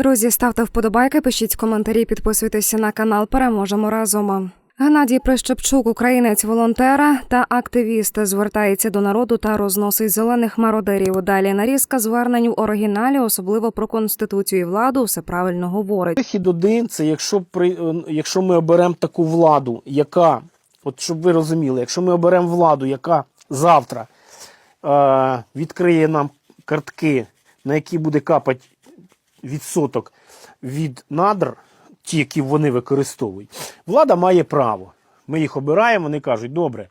Друзі, ставте вподобайки, пишіть коментарі, підписуйтеся на канал. Переможемо разом. Геннадій Прищепчук, українець волонтера та активіст, звертається до народу та розносить зелених мародерів. Далі нарізка звернень в оригіналі, особливо про конституцію і владу, все правильно говорить. Вихід один це якщо при е, якщо ми оберемо таку владу, яка, от щоб ви розуміли, якщо ми оберемо владу, яка завтра е, відкриє нам картки, на які буде капати відсоток від надр, ті, які вони використовують, влада має право. Ми їх обираємо, вони кажуть, добре,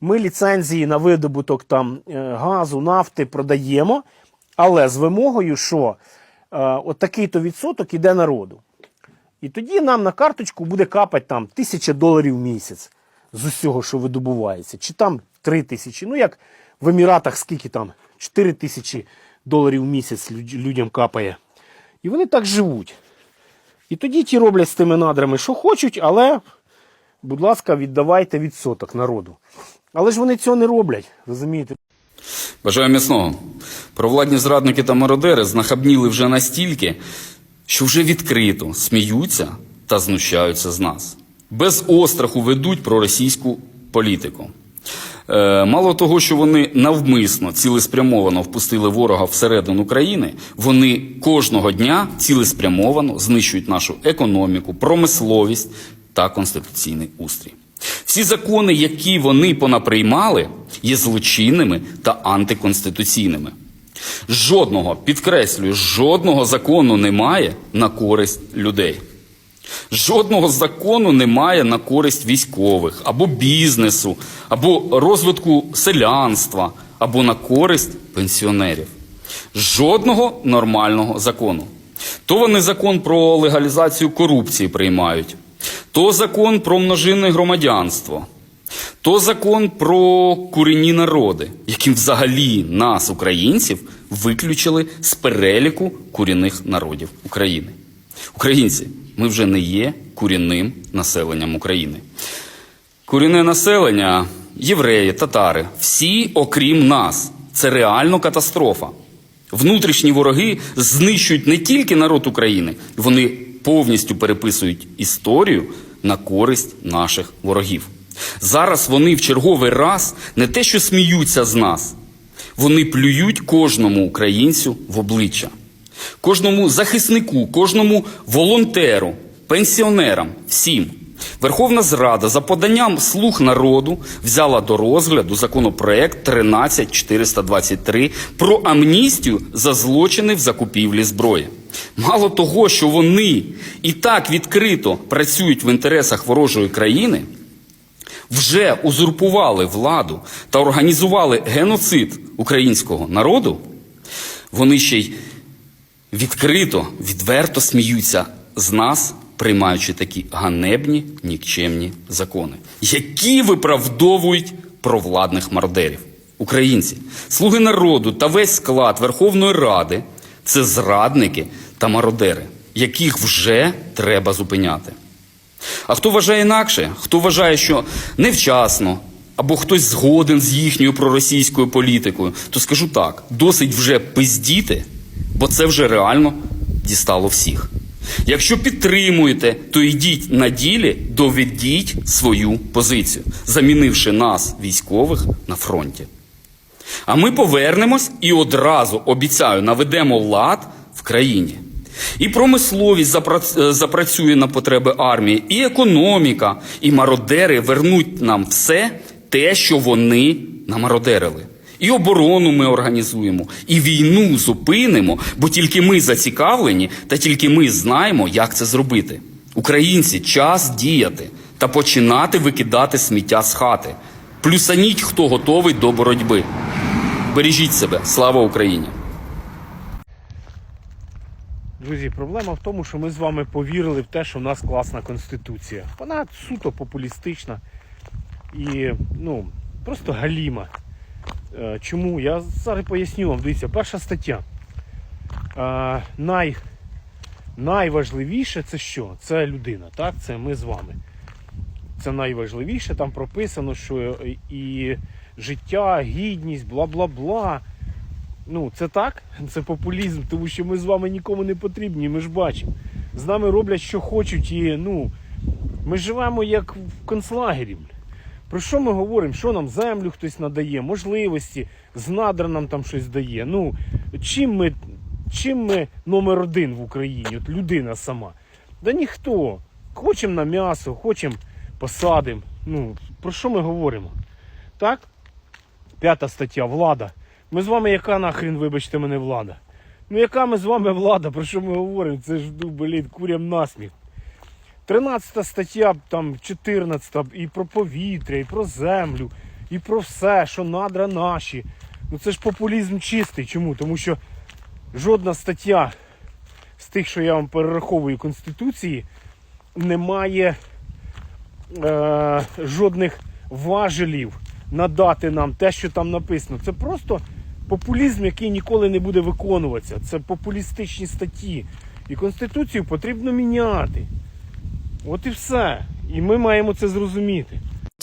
ми ліцензії на видобуток там е, газу, нафти продаємо, але з вимогою, що е, от такий-то відсоток іде народу. І тоді нам на карточку буде капати там тисяча доларів в місяць з усього, що видобувається, чи там три тисячі. Ну як в Еміратах скільки там? 4 тисячі доларів в місяць людям капає. І вони так живуть. І тоді ті роблять з тими надрами, що хочуть, але, будь ласка, віддавайте відсоток народу. Але ж вони цього не роблять, розумієте? Бажаю міцного. Провладні зрадники та мародери знахабніли вже настільки, що вже відкрито сміються та знущаються з нас. Без остраху ведуть проросійську політику. Е, мало того, що вони навмисно цілеспрямовано впустили ворога всередину країни, вони кожного дня цілеспрямовано знищують нашу економіку, промисловість та конституційний устрій. Всі закони, які вони понаприймали, є злочинними та антиконституційними. Жодного, підкреслюю, жодного закону немає на користь людей. Жодного закону немає на користь військових або бізнесу, або розвитку селянства, або на користь пенсіонерів. Жодного нормального закону. То вони закон про легалізацію корупції приймають, то закон про множинне громадянство, то закон про курінні народи, яким взагалі нас, українців, виключили з переліку корінних народів України. Українці, ми вже не є корінним населенням України. Корінне населення, євреї, татари, всі окрім нас. Це реально катастрофа. Внутрішні вороги знищують не тільки народ України, вони повністю переписують історію на користь наших ворогів. Зараз вони в черговий раз не те, що сміються з нас, вони плюють кожному українцю в обличчя, кожному захиснику, кожному волонтеру, пенсіонерам, всім. Верховна Зрада за поданням слуг народу взяла до розгляду законопроект 13423 про амністію за злочини в закупівлі зброї. Мало того, що вони і так відкрито працюють в інтересах ворожої країни, вже узурпували владу та організували геноцид українського народу, вони ще й відкрито, відверто сміються з нас, приймаючи такі ганебні, нікчемні закони, які виправдовують провладних мародерів. Українці, слуги народу та весь склад Верховної Ради це зрадники та мародери, яких вже треба зупиняти. А хто вважає інакше, хто вважає, що невчасно або хтось згоден з їхньою проросійською політикою, то скажу так: досить вже пиздіти, бо це вже реально дістало всіх. Якщо підтримуєте, то йдіть на ділі, доведіть свою позицію, замінивши нас, військових, на фронті. А ми повернемось і одразу обіцяю, наведемо лад в країні. І промисловість е, запрацює на потреби армії, і економіка, і мародери вернуть нам все те, що вони намародерили. І оборону ми організуємо, і війну зупинимо, бо тільки ми зацікавлені, та тільки ми знаємо, як це зробити. Українці, час діяти та починати викидати сміття з хати. Плюсаніть, хто готовий до боротьби. Бережіть себе, слава Україні! Друзі, проблема в тому, що ми з вами повірили в те, що в нас класна конституція. Вона суто популістична і ну, просто галіма. Е, Чому? Я зараз поясню вам. Дивіться, перша стаття. Е, Най, найважливіше це що? Це людина, так? Це ми з вами. Це найважливіше. Там прописано, що і життя, гідність, бла бла бла. Ну, це так, це популізм, тому що ми з вами нікому не потрібні, ми ж бачимо. З нами роблять, що хочуть, і ну, ми живемо як в концлагері. Про що ми говоримо? Що нам землю хтось надає, можливості, з надра нам там щось дає. Ну, чим ми, чим ми номер один в Україні? От людина сама. Да ніхто. Хочемо на м'ясо, хочемо посадимо. Ну, про що ми говоримо? Так? П'ята стаття влада. Ми з вами яка нахрен, вибачте мене, влада? Ну яка ми з вами влада? Про що ми говоримо? Це ж ну, блін, курям насміх. 13 стаття, там 14 і про повітря, і про землю, і про все, що надра наші. Ну це ж популізм чистий. Чому? Тому що жодна стаття з тих, що я вам перераховую Конституції, не має е, жодних важелів надати нам те, що там написано. Це просто популізм, який ніколи не буде виконуватися. Це популістичні статті. І Конституцію потрібно міняти. От і все. І ми маємо це зрозуміти.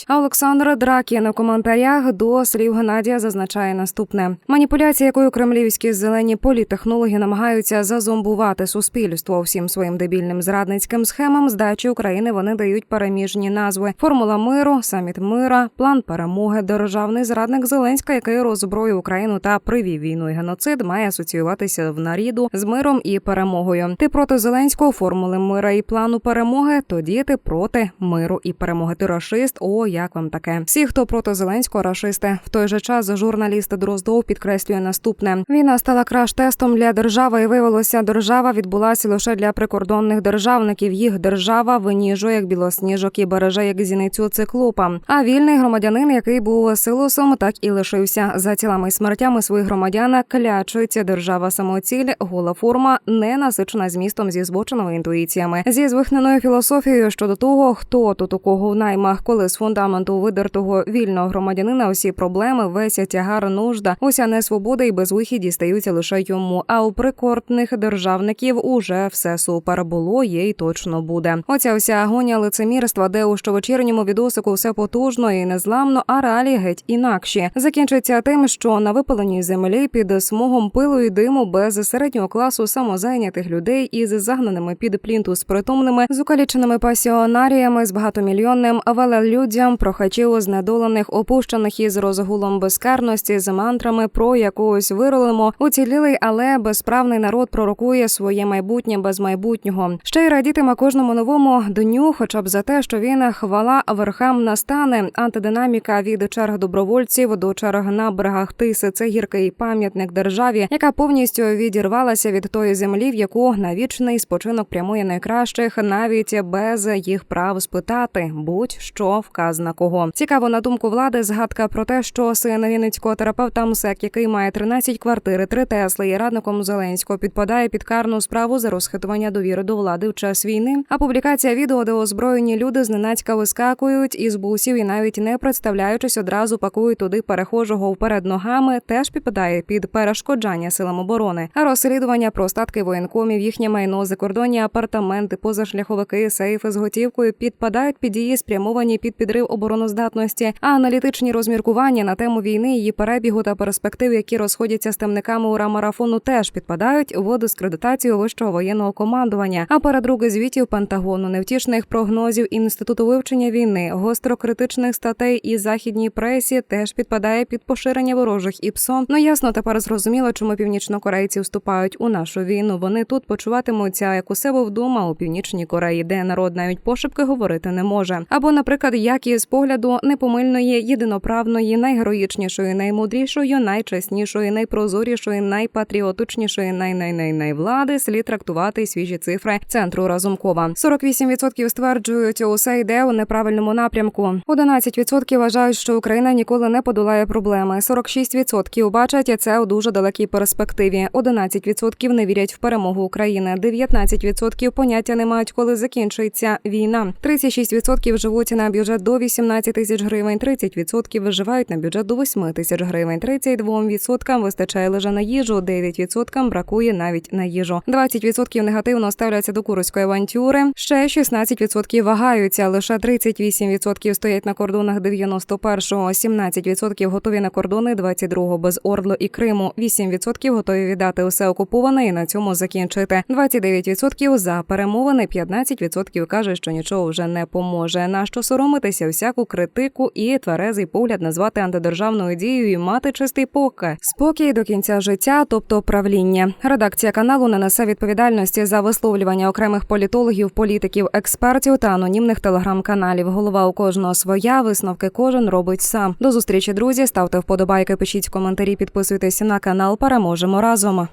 А Олександр Дракін у коментарях до слів Геннадія зазначає наступне: маніпуляція, якою кремлівські зелені політехнологи намагаються зазомбувати суспільство всім своїм дебільним зрадницьким схемам здачі України. Вони дають переміжні назви: формула миру, саміт мира, план перемоги. Державний зрадник Зеленська, який роззброїв Україну та привів війну і геноцид, має асоціюватися в наріду з миром і перемогою. Ти проти Зеленського формули мира і плану перемоги. Тоді ти проти миру і перемоги. Ти рашист. О, як вам таке? Всі, хто проти Зеленського, рашисти. В той же час журналіст Дроздов підкреслює наступне: війна стала краш-тестом для держави, і виявилося, держава відбулася лише для прикордонних державників. Їх держава виніжує як білосніжок і береже як зіницю циклопа. А вільний громадянин, який був силосом, так і лишився за тілами і смертями своїх громадян. Клячується держава самоціль, гола форма, не насичена змістом зі збоченими інтуїціями, зі звихненою філософією щодо того, хто тут у кого в наймах, коли з фундаменту видертого вільного громадянина усі проблеми, весь тягар нужда, уся несвобода і безвихідь дістаються лише йому. А у прикортних державників уже все супер було, є й точно буде. Оця вся агонія лицемірства, де у щовечірньому відосику все потужно і незламно, а реалії геть інакші. Закінчиться тим, що на випаленій землі під смогом пилу і диму без середнього класу самозайнятих людей із загнаними під плінтус притомними, зукаліченими пасіонаріями з багатомільйонним велелюддям, прохачів знедолених, опущених із розгулом безкарності з мантрами про якогось виролимо, уцілілий, але безправний народ пророкує своє майбутнє без майбутнього. Ще й радітиме кожному новому дню, хоча б за те, що він хвала верхам настане. Антидинаміка від черг добровольців до черг на берегах тиси. Це гіркий пам'ятник державі, яка повністю відірвалася від тої землі, в яку на вічний спочинок прямує найкращих, навіть без їх прав спитати будь-що вказана кого. Цікаво на думку влади. Згадка про те, що син вінницького терапевта МСЕК, який має 13 квартир, 3 Тесли, є радником Зеленського, підпадає під карну справу за розхитування довіри до влади в час війни. А публікація відео, де озброєні люди зненацька вискакують із бусів і навіть не представляючись, одразу пакують туди перехожого вперед ногами, теж підпадає під перешкоджання силам оборони. А розслідування про статки воєнкомів, їхнє майно, закордонні апартаменти, позашляховики, сейфи з готівкою підпадають під дії, спрямовані під підрив обороноздатності, а аналітичні розміркування на тему війни, її перебігу та перспектив, які розходяться з темниками ура марафону, теж підпадають у дискредитацію вищого воєнного командування. А передруги звітів Пентагону, невтішних прогнозів інституту вивчення війни, гострокритичних статей і західній пресі теж підпадає під поширення ворожих ІПСО. Ну ясно, тепер зрозуміло, чому північнокорейці вступають у нашу війну. Вони тут почуватимуться як у себе вдома у північній Кореї, де народ навіть пошепки говорити не може. Або, наприклад, як із погляду непомильної, єдиноправної, найгероїчнішої, наймудрішої, найчеснішої, найпрозорішої, найпатріотичнішої, най-най-най-най влади слід трактувати свіжі цифри центру Разумкова. 48% стверджують, усе йде у неправильному напрямку. 11% вважають, що Україна ніколи не подолає проблеми. 46% бачать це у дуже далекій перспективі. 11% не вірять в перемогу України. 19% поняття не мають, коли закінчується війна. 36% живуть на бюджет до 18 тисяч гривень, 30% виживають на бюджет до 8 тисяч гривень, 32% вистачає лише на їжу, 9% бракує навіть на їжу. 20% негативно ставляться до курської авантюри. Ще 16% вагаються. Лише 38% стоять на кордонах 91-го, 17% готові на кордони 22-го без Ордло і Криму. 8% готові віддати усе окуповане і на цьому закінчити. 29% за перемовини, 15% каже, що нічого вже не поможе. На що соромитися всяку критику і тверезий погляд назвати антидержавною дією і мати чистий поки спокій до кінця життя, тобто правління. Редакція каналу не несе відповідальності за висловлювання окремих політологів, політиків, експертів та анонімних телеграм-каналів. Голова у кожного своя висновки кожен робить сам. До зустрічі, друзі. Ставте вподобайки, пишіть коментарі, підписуйтесь на канал. Переможемо разом.